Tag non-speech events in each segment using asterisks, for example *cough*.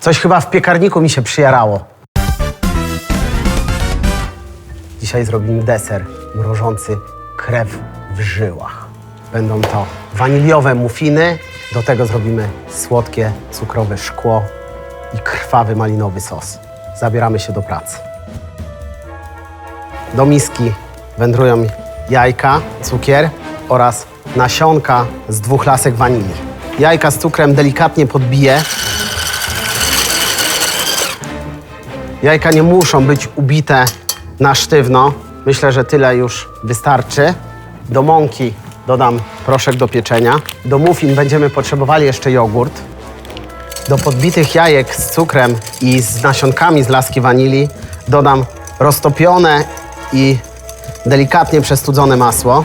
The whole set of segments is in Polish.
Coś chyba w piekarniku mi się przyjarało. Dzisiaj zrobimy deser mrożący krew w żyłach. Będą to waniliowe mufiny, do tego zrobimy słodkie cukrowe szkło i krwawy malinowy sos. Zabieramy się do pracy. Do miski wędrują jajka, cukier oraz nasionka z dwóch lasek wanilii. Jajka z cukrem delikatnie podbiję. Jajka nie muszą być ubite na sztywno. Myślę, że tyle już wystarczy. Do mąki dodam proszek do pieczenia. Do muffin będziemy potrzebowali jeszcze jogurt. Do podbitych jajek z cukrem i z nasionkami z laski wanilii dodam roztopione i delikatnie przestudzone masło.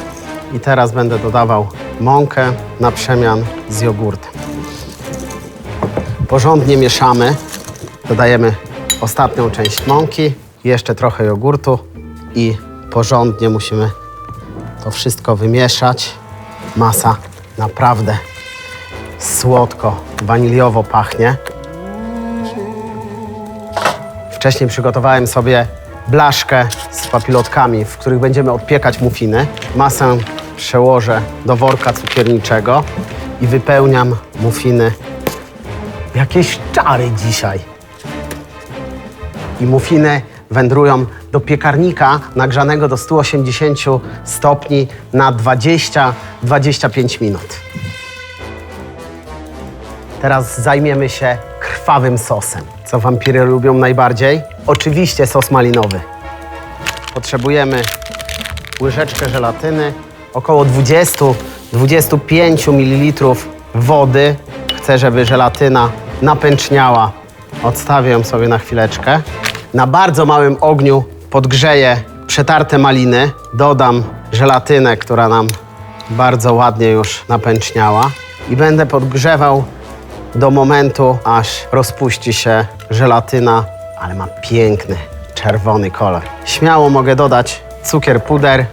I teraz będę dodawał mąkę na przemian z jogurtem. Porządnie mieszamy. Dodajemy ostatnią część mąki, jeszcze trochę jogurtu i porządnie musimy to wszystko wymieszać. Masa naprawdę słodko, waniliowo pachnie. Wcześniej przygotowałem sobie blaszkę z papilotkami, w których będziemy odpiekać mufiny. Masę przełożę do worka cukierniczego i wypełniam mufiny. Jakieś czary dzisiaj. I mufiny wędrują do piekarnika nagrzanego do 180 stopni na 20-25 minut. Teraz zajmiemy się krwawym sosem. Co wampiry lubią najbardziej? Oczywiście sos malinowy. Potrzebujemy łyżeczkę żelatyny, około 20-25 ml wody. Chcę, żeby żelatyna napęczniała. Odstawię ją sobie na chwileczkę. Na bardzo małym ogniu podgrzeję przetarte maliny. Dodam żelatynę, która nam bardzo ładnie już napęczniała. I będę podgrzewał do momentu, aż rozpuści się żelatyna, ale ma piękny czerwony kolor. Śmiało mogę dodać cukier puder,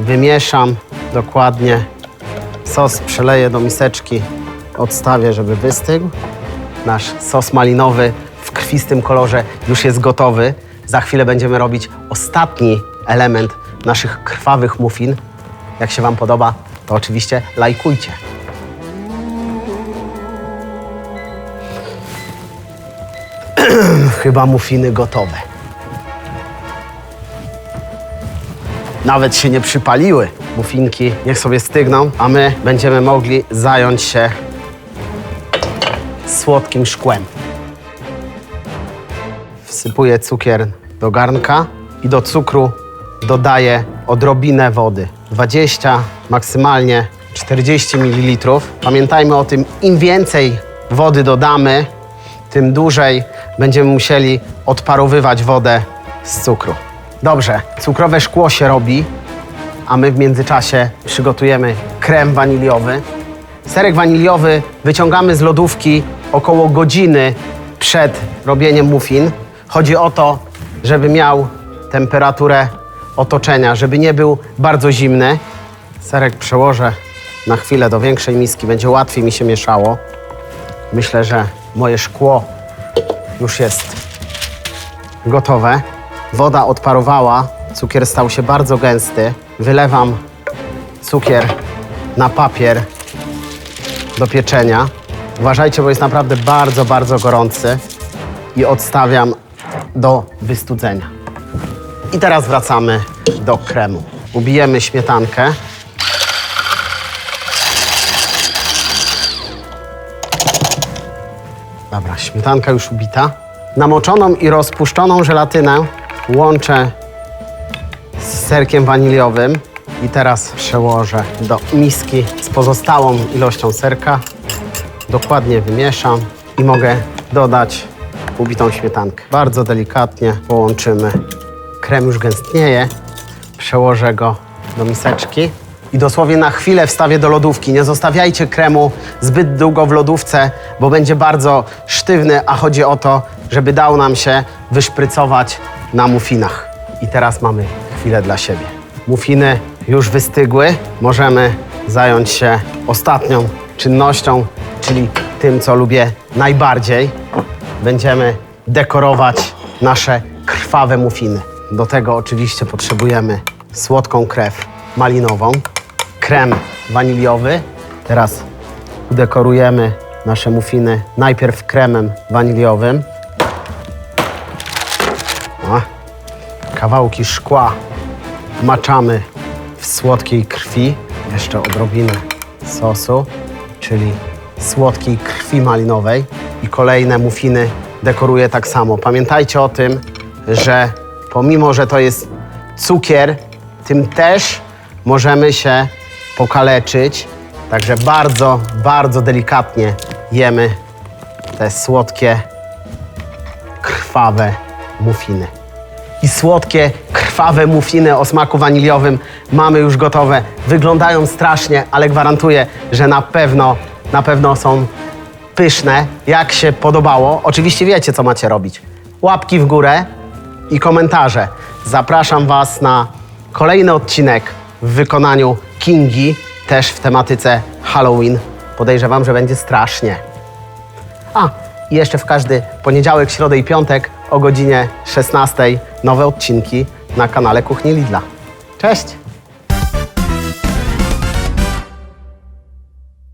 wymieszam dokładnie. Sos przeleję do miseczki, odstawię, żeby wystygł. Nasz sos malinowy w krwistym kolorze już jest gotowy. Za chwilę będziemy robić ostatni element naszych krwawych muffin. Jak się Wam podoba, to oczywiście lajkujcie. *clears throat* Chyba mufiny gotowe. Nawet się nie przypaliły. Mufinki niech sobie stygną, a my będziemy mogli zająć się słodkim szkłem. Wsypuję cukier do garnka i do cukru dodaję odrobinę wody. 20, maksymalnie 40 ml. Pamiętajmy o tym, im więcej wody dodamy, tym dłużej będziemy musieli odparowywać wodę z cukru. Dobrze, cukrowe szkło się robi, a my w międzyczasie przygotujemy krem waniliowy. Serek waniliowy wyciągamy z lodówki około godziny przed robieniem muffin. Chodzi o to, żeby miał temperaturę otoczenia, żeby nie był bardzo zimny. Serek przełożę na chwilę do większej miski, będzie łatwiej mi się mieszało. Myślę, że moje szkło już jest gotowe. Woda odparowała, cukier stał się bardzo gęsty. Wylewam cukier na papier do pieczenia. Uważajcie, bo jest naprawdę bardzo, bardzo gorący i odstawiam do wystudzenia. I teraz wracamy do kremu. Ubijemy śmietankę. Dobra, śmietanka już ubita. Namoczoną i rozpuszczoną żelatynę łączę z serkiem waniliowym i teraz przełożę do miski z pozostałą ilością serka. Dokładnie wymieszam i mogę dodać ubitą śmietankę. Bardzo delikatnie połączymy. Krem już gęstnieje. Przełożę go do miseczki i dosłownie na chwilę wstawię do lodówki. Nie zostawiajcie kremu zbyt długo w lodówce, bo będzie bardzo sztywny, a chodzi o to, żeby dał nam się wyszprycować na muffinach. I teraz mamy chwilę dla siebie. Muffiny już wystygły. Możemy zająć się ostatnią czynnością, czyli tym, co lubię najbardziej. Będziemy dekorować nasze krwawe mufiny. Do tego oczywiście potrzebujemy słodką krew malinową, krem waniliowy. Teraz udekorujemy nasze mufiny najpierw kremem waniliowym. Kawałki szkła maczamy w słodkiej krwi. Jeszcze odrobinę sosu, czyli słodkiej krwi malinowej. I kolejne mufiny dekoruję tak samo. Pamiętajcie o tym, że pomimo, że to jest cukier, tym też możemy się pokaleczyć. Także bardzo, bardzo delikatnie jemy te słodkie, krwawe mufiny i słodkie, krwawe mufiny o smaku waniliowym mamy już gotowe. Wyglądają strasznie, ale gwarantuję, że na pewno, na pewno są pyszne. Jak się podobało, oczywiście wiecie, co macie robić. Łapki w górę i komentarze. Zapraszam Was na kolejny odcinek w wykonaniu Kingi, też w tematyce Halloween. Podejrzewam, że będzie strasznie. A, i jeszcze w każdy poniedziałek, środę i piątek o godzinie 16 nowe odcinki na kanale Kuchni Lidla. Cześć!